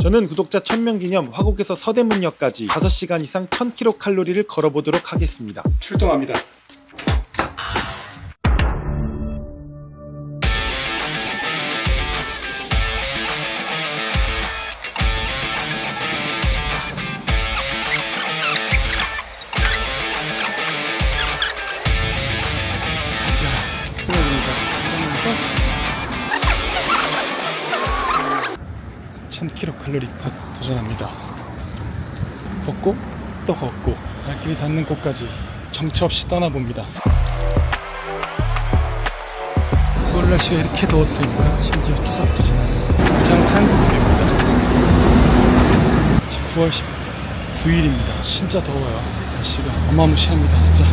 저는 구독자 1000명 기념 화곡에서 서대문역까지 5시간 이상 1000kcal 걸어보도록 하겠습니다. 출동합니다. 그러면서 1000kcal 컷 도전합니다. 걷고 또 걷고 발길이 닿는 곳까지 정처 없이 떠나봅니다. 서울 날씨가 이렇게 있고요. 심지어 추석도 지나는 장산국입니다. 지금 9월 19일입니다. 진짜 더워요. 날씨가 어마무시합니다. 진짜.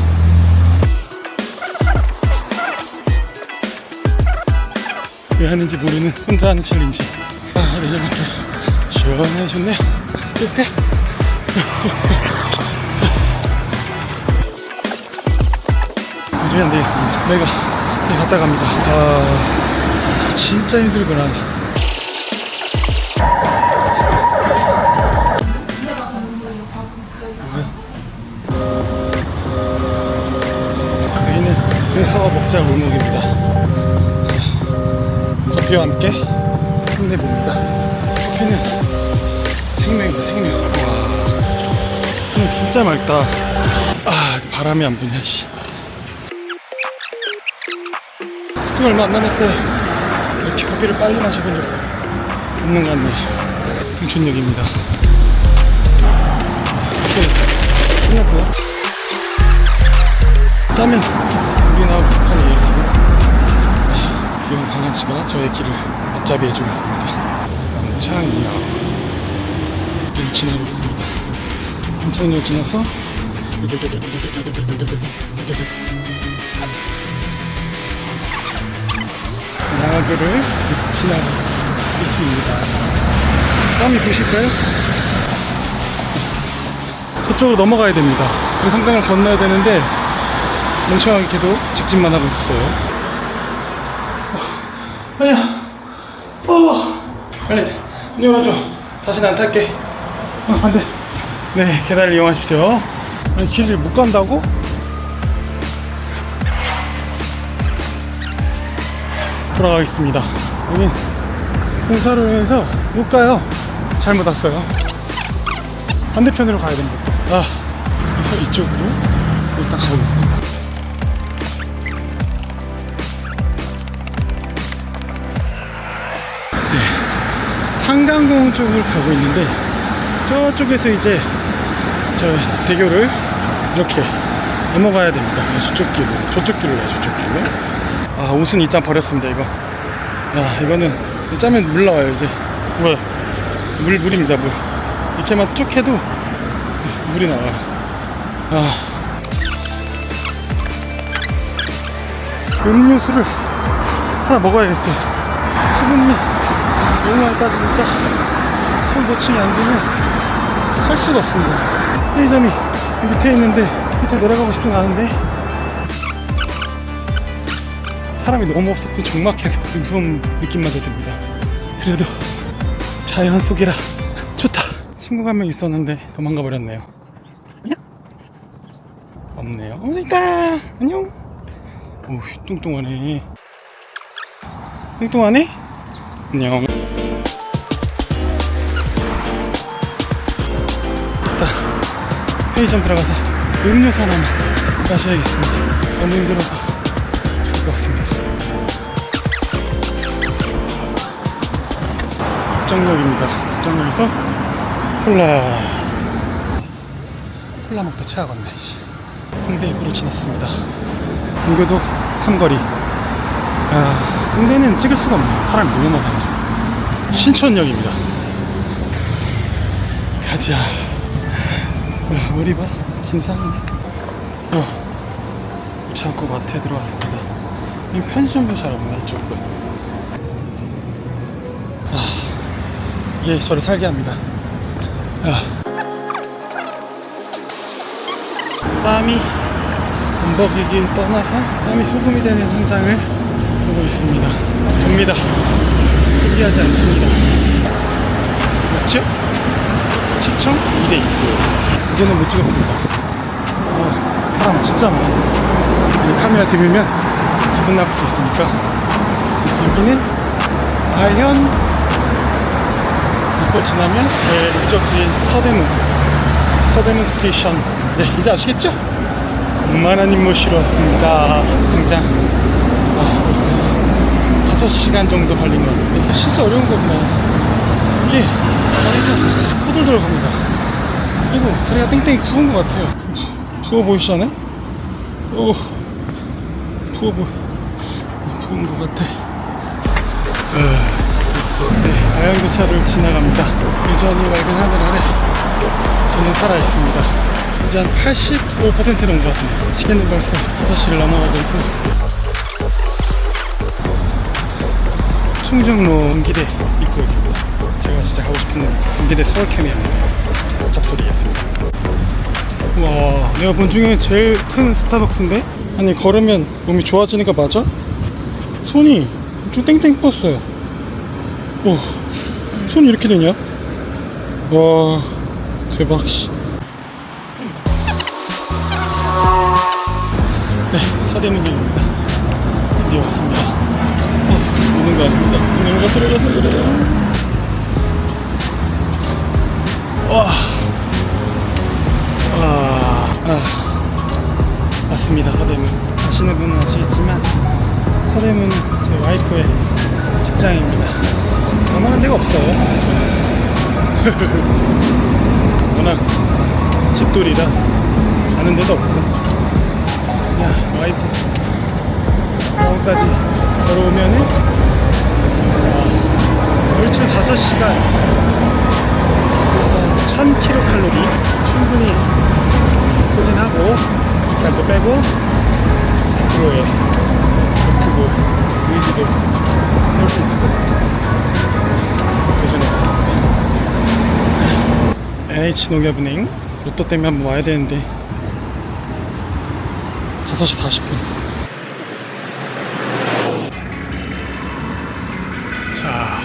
왜 하는지 모르는 혼자 하는 챌린지. 아, 내려갔다. 시원해 좋네. 끝에. 도저히 안 되겠습니다. 내가, 내가 갔다 갑니다. 아, 진짜 힘들구나. 여기는 회사와 먹자 골목입니다. 커피와 함께 힘내봅니다. 커피는 진짜 맑다. 아, 바람이 안 부냐, 씨. 커피 얼마 안 남았어요. 이렇게 커피를 빨리 마셔본 적도 없는 것 같네. 등촌역입니다. 커피 끝났고요. 짜면 우리 나오고 북한이에요, 지금. 귀여운 강아지가 저의 길을 앞잡이 해주고 있습니다. 남창이요. 를 지나고 있습니다. 남창역 지나서 나가교를 지나고 있습니다. 땀이 부실까요? 저쪽으로 넘어가야 됩니다. 그 상당을 건너야 되는데 멍청하게 계속 직진만 하고 있었어요. 아니야. 어. 빨리 열어줘. 다시는 안 탈게. 어, 안 돼. 네, 계단을 이용하십시오. 아니, 길을 못 간다고? 돌아가겠습니다. 여기 공사를 해서 못 가요. 잘못 왔어요. 반대편으로 가야 됩니다. 또. 아, 그래서 이쪽으로 일단 가보겠습니다. 한강공원 쪽을 가고 있는데 저쪽에서 이제 저 대교를 이렇게 넘어가야 됩니다. 저쪽 길로, 저쪽 길로 가요, 저쪽 길로. 아, 옷은 일단 버렸습니다, 이거. 야, 이거는 짜면 물 나와요, 이제. 뭐야? 물, 물입니다, 물. 이렇게만 쭉 해도 물이 나와요. 아. 음료수를 하나 먹어야겠어요. 수분이 너무 많이 빠지니까 손 보충이 안 되면 할 수가 없습니다. 편의점이 밑에 있는데 밑에 내려가고 싶진 않은데 사람이 너무 없어서 적막해서 무서운 느낌마저 듭니다. 그래도 자연 속이라 좋다. 친구가 한 명 있었는데 도망가 버렸네요. 없네요. 어, 있다. 안녕. 오, 뚱뚱하네. 뚱뚱하네? 안녕. 편의점 들어가서 음료수 하나만 마셔야겠습니다. 너무 힘들어서 죽을 것 같습니다. 국정역입니다. 국정역에서 콜라. 콜라 먹다 체하겠네. 홍대 입구를 지났습니다. 인교도 삼거리. 아, 홍대는 찍을 수가 없네요. 사람이 너무 많아가지고. 신촌역입니다. 가자. 와, 머리 봐. 진상이네. 어, 참고 마트에 들어왔습니다. 이 편의점도 잘 없네, 이쪽도. 아, 이게 저를 살게 합니다. 아. 땀이 범벅이길 떠나서 땀이 소금이 되는 현장을 보고 있습니다. 접니다. 포기하지 않습니다. 맞죠? 시청 2대 2. 이제는 못 찍었습니다. 아, 사람 진짜 많아. 이 카메라 들으면 기분 나쁠 수 있으니까. 여기는 아현 이거 지나면 제 목적지인 서대문 서대문 스테이션 네 이제 아시겠죠? 만화님 모시러 왔습니다 당장 아 벌써 5시간 정도 걸린 것 같은데 진짜 어려운 거구나 이게 다리가 호들들 갑니다 그리고 다리가 땡땡이 부은 것 같아요 부어 보이시지 않아요? 오 부어 보여 부은 것 같아 어. 네, 아양교차를 지나갑니다. 여전히 맑은 하늘 아래 저는 살아있습니다. 이제 한 85%는 온것 같네요. 시계는 벌써 5시를 넘어가고 있고 충정로 옮기대 입구 입니다 제가 진짜 가고 싶은 옮기대 수월캠이었는데 잡소리였습니다. 와, 내가 본 중에 제일 큰 스타벅스인데? 아니, 걸으면 몸이 좋아지는 거 맞아? 손이 좀 땡땡 뻗었어요. 오, 손이 이렇게 되냐? 와, 대박, 씨. 네, 사대문길입니다. 드디어 왔습니다. 어, 오는 거 같습니다. 오는 거 들어가서 그래요. 와, 와, 아, 왔습니다, 서대문. 아시는 분은 아시겠지만, 서대문은 제 와이프의 직장입니다. 가만한 데가 없어요. 워낙 집돌이라 아는 데도 없고 그냥 와이프 병원까지 걸어오면은 어, 얼추 5시간 1000kcal 충분히 소진하고 살도 빼고 앞으로의 유튜브 의지도 해올 수 있을 것 같아요. 도전해봤습니다. NH농협은행 로또 때문에 한번 와야 되는데 5시 40분 자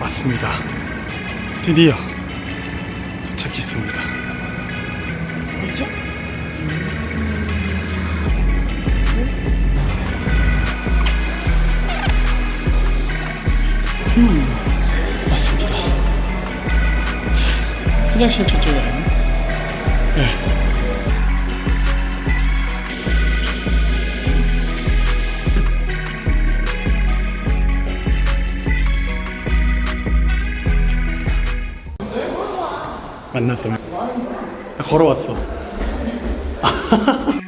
왔습니다 드디어 도착했습니다 어디죠? 음, 맞습니다. 화장실 저쪽에 있네. 만났어. 나 걸어왔어.